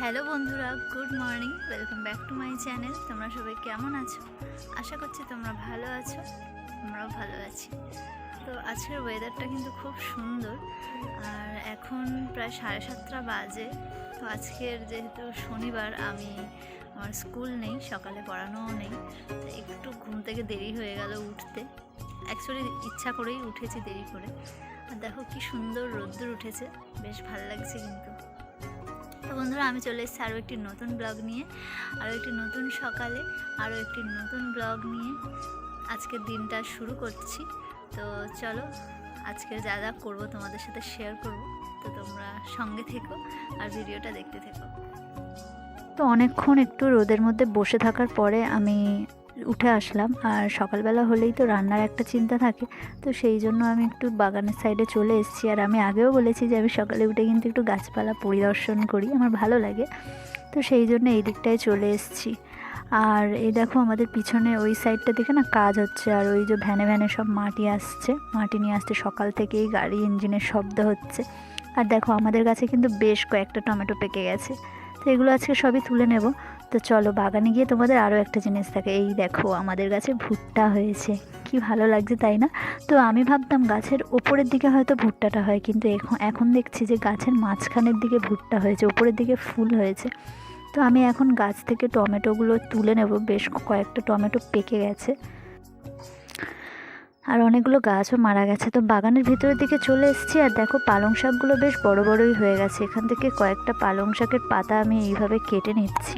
Hello বন্ধুরা, good morning, welcome back to my channel, তোমরা সবাই কেমন আছো? আশা করছি তোমরা ভালো আছো, আমরাও ভালো আছি। তো আজকের ওয়েদারটা কিন্তু খুব সুন্দর, আর এখন প্রায় সাড়ে সাতটা বাজে, তো আজকের যেহেতু শনিবার, আমি আমার স্কুল নেই, সকালে পড়ানোও নেই একটু ঘুম থেকে দেরি হয়ে গেল উঠতে। অ্যাকচুয়ালি ইচ্ছা করেই উঠেছি দেরি করে। আর দেখো কি সুন্দর রোদ্দুর উঠেছে, বেশ ভালো লাগছে কিন্তু। তো বন্ধুরা, আমি চলে এসেছি আরও একটি নতুন ব্লগ নিয়ে, আরও একটি নতুন সকালে, আরও একটি নতুন ব্লগ নিয়ে। আজকের দিনটা শুরু করছি। তো চলো, আজকের যা যা করব তোমাদের সাথে শেয়ার করব। তো তোমরা সঙ্গে থেকো আর ভিডিওটা দেখতে থেকো। তো অনেকক্ষণ একটু রোদের মধ্যে বসে থাকার পরে আমি উঠে আসলাম। আর সকালবেলা হলেই তো রান্নার একটা চিন্তা থাকে। তো সেই জন্য আমি একটু বাগানের সাইডে চলে এসেছি। আর আমি আগেও বলেছি যে আমি সকালে উঠে কিন্তু একটু গাছপালা পরিদর্শন করি। আমার ভালো লাগে। তো সেই জন্য এই দিকটায় চলে এসেছি। আর এই দেখো আমাদের পিছনে ওই সাইডটা দেখে না কাজ হচ্ছে। আর ওই যে ভ্যানে ভ্যানে সব মাটি আসছে। মাটি নিয়ে আসতে সকাল থেকেই গাড়ি ইঞ্জিনের শব্দ হচ্ছে। আর দেখো আমাদের কাছে কিন্তু বেশ কয়েকটা টমেটো পেকে গেছে। তো এগুলো আজকে সবই তুলে নেব। তো চলো বাগানে গিয়ে তোমাদের আরও একটা জিনিস থাকে। এই দেখো, আমাদের গাছে ভুট্টা হয়েছে। কি ভালো লাগছে তাই না? তো আমি ভাবতাম গাছের ওপরের দিকে হয়তো ভুট্টাটা হয়, কিন্তু এখন এখন দেখছি যে গাছের মাঝখানের দিকে ভুট্টা হয়েছে, ওপরের দিকে ফুল হয়েছে। তো আমি এখন গাছ থেকে টমেটোগুলো তুলে নেব। বেশ কয়েকটা টমেটো পেকে গেছে। আর অনেকগুলো গাছও মারা গেছে। তো বাগানের ভিতরের দিকে চলে এসেছি আর দেখো পালং শাকগুলো বেশ বড় বড়ই হয়ে গেছে। এখান থেকে কয়েকটা পালং শাকের পাতা আমি এইভাবে কেটে নিচ্ছি।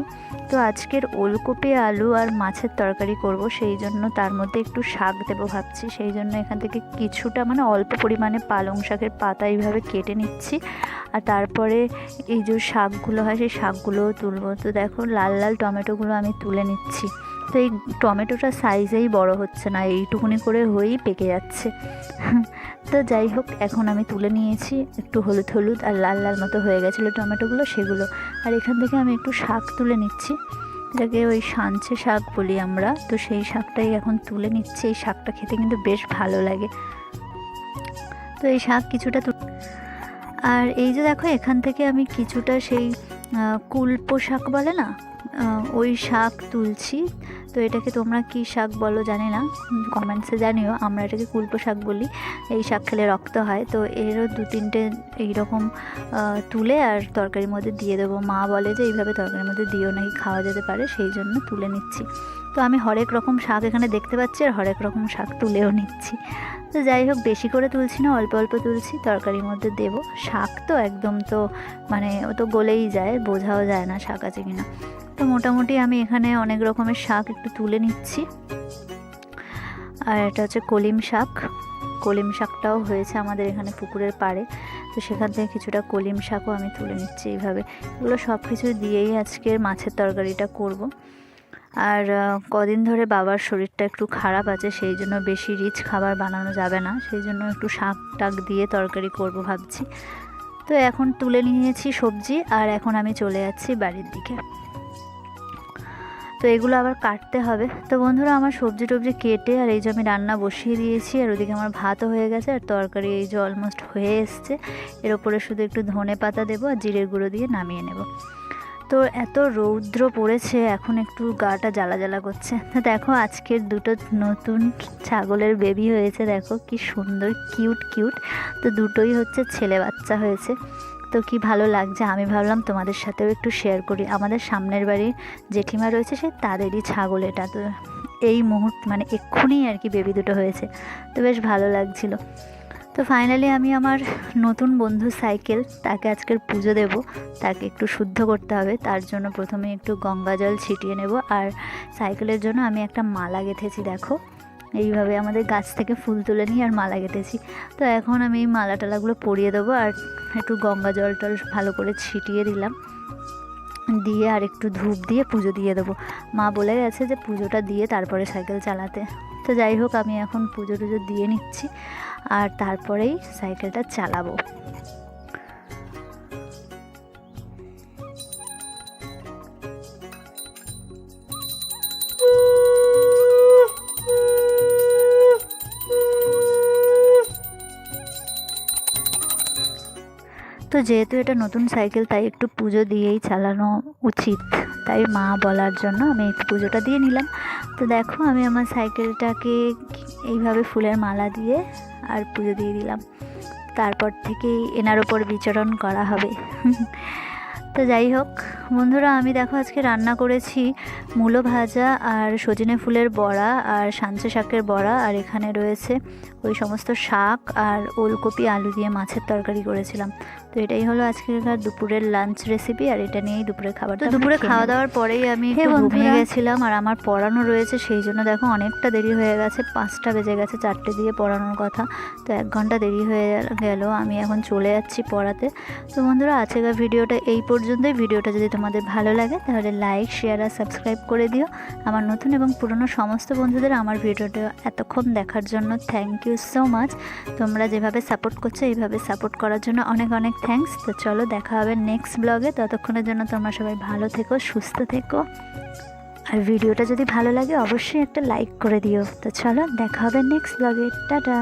তো আজকের ওলকপি, আলু আর মাছের তরকারি করব, সেই জন্য তার মধ্যে একটু শাক দেবো ভাবছি। সেই জন্য এখান থেকে কিছুটা মানে অল্প পরিমাণে পালং শাকের পাতা এইভাবে কেটে নিচ্ছি। আর তারপরে এই যে শাকগুলো হয়, সেই শাকগুলোও তুলবো। তো দেখো লাল লাল টমেটোগুলো আমি তুলে নিচ্ছি। তো এই টমেটোটা সাইজেই বড় হচ্ছে না, এইটুকুনি করে হয়েই পেকে যাচ্ছে। তো যাই হোক, এখন আমি তুলে নিয়েছি একটু হলুদ হলুদ আর লাল লাল মতো হয়ে গেছিল টমেটোগুলো, সেগুলো। আর এখান থেকে আমি একটু শাক তুলে নিচ্ছি। এটাকে ওই সাঞ্চে শাক বলি আমরা, তো সেই শাকটাই এখন তুলে নিচ্ছি। এই শাকটা খেতে কিন্তু বেশ ভালো লাগে। তো এই শাক কিছুটা আর এই যে দেখো, এখান থেকে আমি কিছুটা সেই কুলপো শাক বলে না ওই শাক তুলছি। তো এটাকে তোমরা কি শাক বলো জানি না। কমেন্টসে জানিও, আমরা এটাকে কুলপো শাক বলি। এই শাক খেলে রক্ত হয়, তো এরও দু তিনটে এইরকম তুলে আর তরকারির মধ্যে দিয়ে দেবো। মা বলে যে, এইভাবে তরকারির মধ্যে দিয়েও নাকি, খাওয়া যেতে পারে, সেই জন্য তুলে নিচ্ছি। তো আমি হরেক রকম শাক এখানে দেখতে পাচ্ছি আর হরেক রকম শাক তুলেও নিচ্ছি। তো যাই হোক, বেশি করে তুলছি না, অল্প অল্প তুলছি, তরকারির মধ্যে দেবো। শাক তো একদম তো মানে ও তো গলেই যায়, বোঝাও যায় না শাক আছে কিনা। তো মোটামুটি আমি এখানে অনেক রকমের শাক একটু তুলে নিচ্ছি। আর এটা হচ্ছে কলিম শাক। কলিম শাকটাও হয়েছে আমাদের এখানে পুকুরের পাড়ে। তো সেখান থেকে কিছুটা কলিম শাকও আমি তুলে নিচ্ছি এইভাবে। এগুলো সব কিছু দিয়েই আজকের মাছের তরকারিটা করব। আর কদিন ধরে বাবার শরীরটা একটু খারাপ আছে, সেই জন্য বেশি রিচ খাবার বানানো যাবে না। সেই জন্য একটু শাক টাক দিয়ে তরকারি করব ভাবছি। তো এখন তুলে নিয়েছি সবজি, আর এখন আমি চলে যাচ্ছি বাড়ির দিকে। তো এগুলো আবার কাটতে হবে। তো বন্ধুরা, আমার সবজি টবজি কেটে আর এই যে আমি রান্না বসিয়ে দিয়েছি, আর ওদিকে আমার ভাতও হয়ে গেছে, আর তরকারি এই যে অলমোস্ট হয়ে এসছে। এর ওপরে শুধু একটু ধনে পাতা দেবো আর জিরের গুঁড়ো দিয়ে নামিয়ে নেব। তো এত রৌদ্র পড়েছে, এখন একটু গাটা জ্বালা জ্বালা করছে দেখো আজকের দুটো নতুন ছাগলের বেবি হয়েছে, দেখো কি সুন্দর কিউট কিউট তো দুটোই হচ্ছে ছেলে বাচ্চা হয়েছে। তো কি ভালো লাগছে, আমি ভাবলাম তোমাদের সাথেও একটু শেয়ার করি। আমাদের সামনের বাড়ির জেঠিমা রয়েছে, সে তাদেরই ছাগল এটা। তো এই মুহূর্ত মানে এক্ষুনি আর কি বেবি দুটো হয়েছে। তো বেশ ভালো লাগছিল। তো ফাইনালি আমি আমার নতুন বন্ধু সাইকেল তাকে আজকের পুজো দেব। তাকে একটু শুদ্ধ করতে হবে, তার জন্য প্রথমে একটু গঙ্গা জল ছিটিয়ে নেব। আর সাইকেলের জন্য আমি একটা মালা গেঁথেছি, দেখো। এইভাবে আমাদের গাছ থেকে ফুল তুলে নিয়ে আর মালা গেঁথেছি। তো এখন আমি এই মালা টালাগুলো পরিয়ে দেবো আর একটু গঙ্গা জল টল ভালো করে ছিটিয়ে দিলাম। দিয়ে আর একটু ধূপ দিয়ে পুজো দিয়ে দেবো। মা বলে গেছে যে পুজোটা দিয়ে তারপরে সাইকেল চালাতে। তো যাই হোক, আমি এখন পুজো টুজো দিয়ে নিচ্ছি আর তারপরেই সাইকেলটা চালাবো। তো যেহেতু এটা নতুন সাইকেল, তাই একটু পুজো দিয়েই চালানো উচিত। তাই মা বলার জন্য আমি পুজোটা দিয়ে নিলাম। তো দেখো আমি আমার সাইকেলটাকে এইভাবে ফুলের মালা দিয়ে আর পুজো দিয়ে দিলাম। তারপর থেকেই এনার ওপর বিচরণ করা হবে। তো যাই হোক বন্ধুরা আমি দেখো আজকে রান্না করেছি মূলো ভাজা আর সজনে ফুলের বড়া আর সাঞ্চে শাকের বড়া আর এখানে রয়েছে ওই সমস্ত শাক আর ওলকপি আলু দিয়ে মাছের তরকারি করেছিলাম। তো এটাই হলো আজকের দুপুরের লাঞ্চ রেসিপি আর এটা নিয়েই দুপুরে খাবার। তো দুপুরে খাওয়া দাওয়ার পরেই আমি ঘুমিয়ে গেছিলাম আর আমার পড়ানো রয়েছে সেই জন্য দেখো অনেকটা দেরি হয়ে গেছে পাঁচটা বেজে গেছে চারটে দিয়ে পড়ানোর কথা। তো এক ঘণ্টা দেরি হয়ে গেল আমি এখন চলে যাচ্ছি পড়াতে। তো বন্ধুরা আজকের ভিডিওটা এই পর্যন্তই। ভিডিওটা যদি তোমাদের ভালো লাগে, তাহলে লাইক শেয়ার আর সাবস্ক্রাইব করে দিও। আমার নতুন এবং পুরনো সমস্ত বন্ধুদের আমার ভিডিওটা এতক্ষণ দেখার জন্য থ্যাংক ইউ সো মাচ তোমরা যেভাবে সাপোর্ট করছ, এইভাবে সাপোর্ট করার জন্য অনেক অনেক থ্যাঙ্কস তো চলো দেখা হবে নেক্সট ব্লগে ততক্ষণের জন্য তোমরা সবাই ভালো থেকো, সুস্থ থেকো। আর ভিডিওটা যদি ভালো লাগে, অবশ্যই একটা লাইক করে দিও। তো চলো দেখা হবে নেক্সট ব্লগে টাটা!